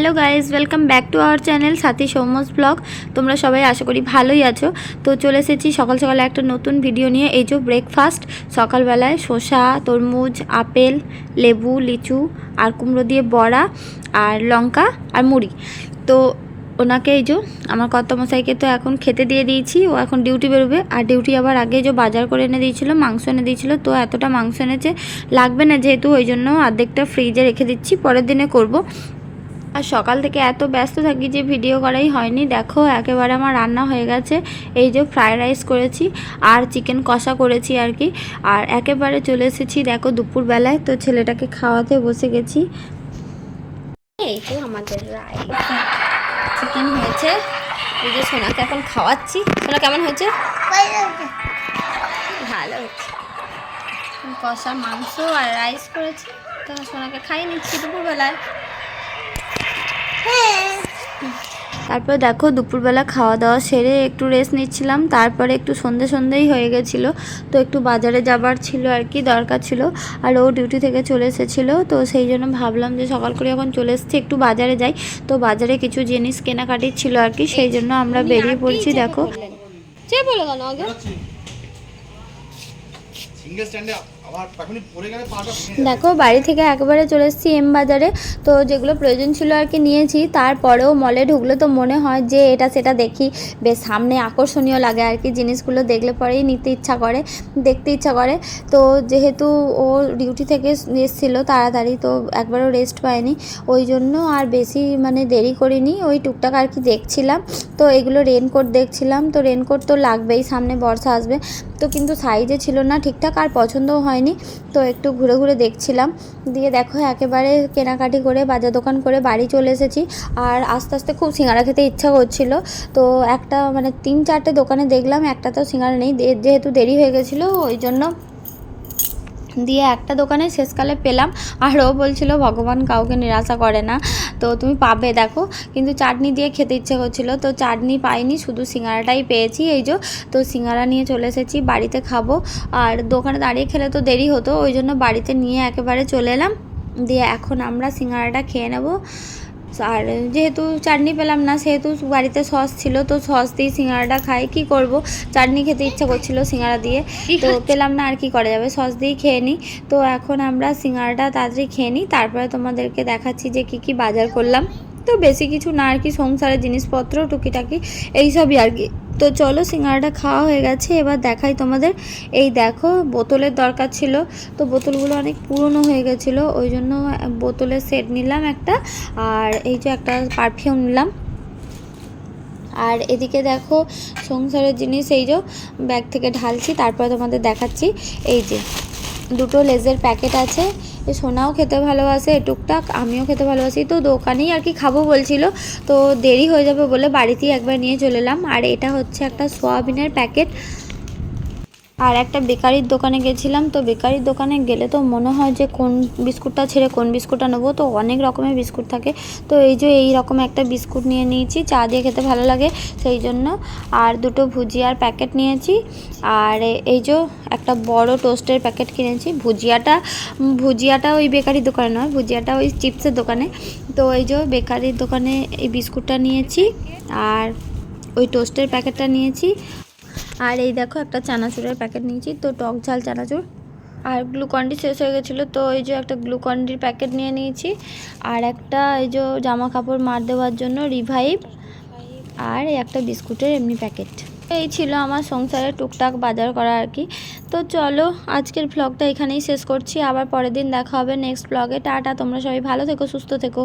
Hello guys welcome back to our channel Sathi Soumo's blog. তোমরা সবাই আশা করি ভালোই আছো। তো চলে এসেছি সকাল সকালে একটা নতুন ভিডিও নিয়ে। এই যে ব্রেকফাস্ট সকালবেলায় শসা, তরমুজ, আপেল, লেবু, লিচু, আর কুমড়ো দিয়ে বড়া, আর লঙ্কা, আর মুড়ি। তো ওনাকে এই যে আমার কর্তামশাইকে তো এখন খেতে দিয়ে দিয়েছি, ও এখন ডিউটি বেরোবে। আর ডিউটি আবার আগে যে বাজার করে এনে দিয়েছিলো, মাংস এনে দিয়েছিল, তো এতটা মাংস এনেছে, লাগবে না যেহেতু, ওই জন্য অর্ধেকটা ফ্রিজে রেখে দিচ্ছি, পরের দিনে করব। আর সকাল থেকে এত ব্যস্ত থাকি যে ভিডিও করাই হয়নি। দেখো, একেবারে আমার রান্না হয়ে গেছে। এই যে ফ্রায়েড রাইস করেছি আর চিকেন কষা করেছি আর কি। আর একেবারে চলে এসেছি দেখো দুপুরবেলায়, তো ছেলেটাকে খাওয়াতে বসে গেছি। এই তো আমাদের রাইস। চিকেন হয়েছে। এই যে সোনাকে এখন খাওয়াচ্ছি। সোনা, কেমন হয়েছে? ভালো হয়েছে। কষা মাংস আর রাইস করেছি। তো সোনাকে খাইয়ে নিচ্ছি দুপুরবেলায়। তারপরে দেখো দুপুরবেলা খাওয়া দাওয়া সেরে একটু রেস্ট নিচ্ছিলাম তারপরে একটু সন্ধে সন্ধেই হয়ে গেছিল। তো একটু বাজারে যাবার ছিল আর কি দরকার ছিল। আর ও ডিউটি থেকে চলে এসেছিল তো সেই জন্য ভাবলাম যে সকাল করে এখন চলে এসেছি একটু বাজারে যাই। তো বাজারে কিছু জিনিস কেনাকাটির ছিল আর কি সেই জন্য আমরা বেরিয়ে পড়ছি দেখো। বলে কেন আগে? দেখো বাড়ি থেকে একেবারে চলে এসেছি এম বাজারে। তো যেগুলো প্রয়োজন ছিল আর কি নিয়েছি তারপরেও মলে ঢুকলে তো মনে হয় যে এটা সেটা দেখি। বেশ সামনে আকর্ষণীয় লাগে আর কি জিনিসগুলো দেখলে পরেই নিতে ইচ্ছা করে দেখতে ইচ্ছা করে। তো যেহেতু ও ডিউটি থেকে এসেছিল তাড়াতাড়ি তো একবারও রেস্ট পায়নি। ওই জন্য আর বেশি মানে দেরি করিনি ওই টুকটাক আর কি দেখছিলাম। তো এগুলো রেনকোট দেখছিলাম তো রেনকোট তো লাগবেই সামনে বর্ষা আসবে। তো কিন্তু সাইজে ছিল না ঠিকঠাক, আর পছন্দও হয়নি। তো একটু ঘুরে ঘুরে দেখছিলাম। দিয়ে দেখো একেবারে কেনাকাটি করে, বাজার দোকান করে বাড়ি চলে এসেছি। আর আস্তে আস্তে খুব সিঙ্গারা খেতে ইচ্ছা করছিল। তো একটা মানে তিন চারটে দোকানে দেখলাম একটা তো সিঙ্গারা নেই। যেহেতু দেরি হয়ে গেছিল, ওই জন্য দিয়ে একটা দোকানে শেষকালে পেলাম। আর ও বলছিল, ভগবান কাউকে নিরাশা করে না। তো তুমি পাবে, দেখো। কিন্তু চাটনি দিয়ে খেতে ইচ্ছে করছিল, তো চাটনি পাইনি, শুধু সিঙ্গারাটাই পেয়েছি। এই যে, তো সিঙ্গারা নিয়ে চলে এসেছি, বাড়িতে খাব। আর দোকানে দাঁড়িয়ে খেলে তো দেরি হতো, ওই জন্য বাড়িতে নিয়ে একেবারে চলে এলাম। দিয়ে এখন আমরা সিঙ্গারাটা খেয়ে নেব। আর যেহেতু চাটনি পেলাম না সেহেতু বাড়িতে সস ছিল তো সস দিয়ে সিঙ্গারাটা খাই। কি করব? চাটনি খেতে ইচ্ছা করছিল সিঙ্গারা দিয়ে। তো পেলাম না আর কি করা যাবে? সস দিয়েই খেয়ে নিই। তো এখন আমরা সিঙ্গারাটা তাড়াতাড়ি খেয়ে নিই। তারপরে তোমাদেরকে দেখাচ্ছি যে কি কি বাজার করলাম। তো বেশি কিছু না আর কি সংসারের জিনিসপত্র টুকিটাকি এইসবই আর কি। তো চলো সিঙ্গারাটা খাওয়া হয়ে গেছে, এবার দেখাই তোমাদের। এই দেখো, বোতলের দরকার ছিল, তো বোতলগুলো অনেক পুরনো হয়ে গেছিল, ওই জন্য বোতলের সেট নিলাম একটা, আর এই যে একটা পারফিউম নিলাম। আর এদিকে দেখো, সংসারের জিনিস, এই যে ব্যাগ থেকে ঢালছি, তারপর তোমাদের দেখাচ্ছি। এই যে দুটো লেজের প্যাকেট আছে। সোনাও খেতে ভালোবাসে টুকটাক আমিও খেতে ভালোবাসি। তো দোকানেই আর কি খাব বলছিল, তো দেরি হয়ে যাবে বলে বাড়িতেই একবার নিয়ে চলে এলাম। আর এটা হচ্ছে একটা সোয়াবিনের প্যাকেট আর একটা বেকারির দোকানে গেছিলাম, তো বেকারির দোকানে গেলে তো মনে হয় যে কোন বিস্কুটটা ছেড়ে কোন বিস্কুটটা নেব, তো অনেক রকমের বিস্কুট থাকে। তো এই যে এই রকম একটা বিস্কুট নিয়ে নিয়েছি, চা দিয়ে খেতে ভালো লাগে সেই জন্য। আর দুটো ভুজিয়ার প্যাকেট নিয়েছি, আর এই যে একটা বড় টোস্টের প্যাকেট কিনেছি। ভুজিয়াটা ভুজিয়াটা ওই বেকারির দোকানে নয়, ভুজিয়াটা ওই চিপসের দোকানে। তো এই যে বেকারির দোকানে এই বিস্কুটটা নিয়েছি, আর ওই টোস্টের প্যাকেটটা নিয়েছি। আর এই দেখো একটা চানাচুরের প্যাকেট নিয়েছি, তো টক ঝাল চানাচুর। আর গ্লুকন্ডি শেষ হয়ে গেছিল, তো এই যে একটা গ্লুকন্ডির প্যাকেট নিয়ে নিয়েছি। আর একটা এই যে জামা কাপড় মার দেওয়ার জন্য রিভাইভ, আর একটা বিস্কুটের এমনি প্যাকেট। এই ছিল আমার সংসারে টুকটাক বাজার করা আর কি। তো চলো, আজকের ভ্লগটা এখানেই শেষ করছি, আবার পরের দিন দেখা হবে নেক্সট ব্লগে টাটা, তোমরা সবাই ভালো থেকো, সুস্থ থেকো।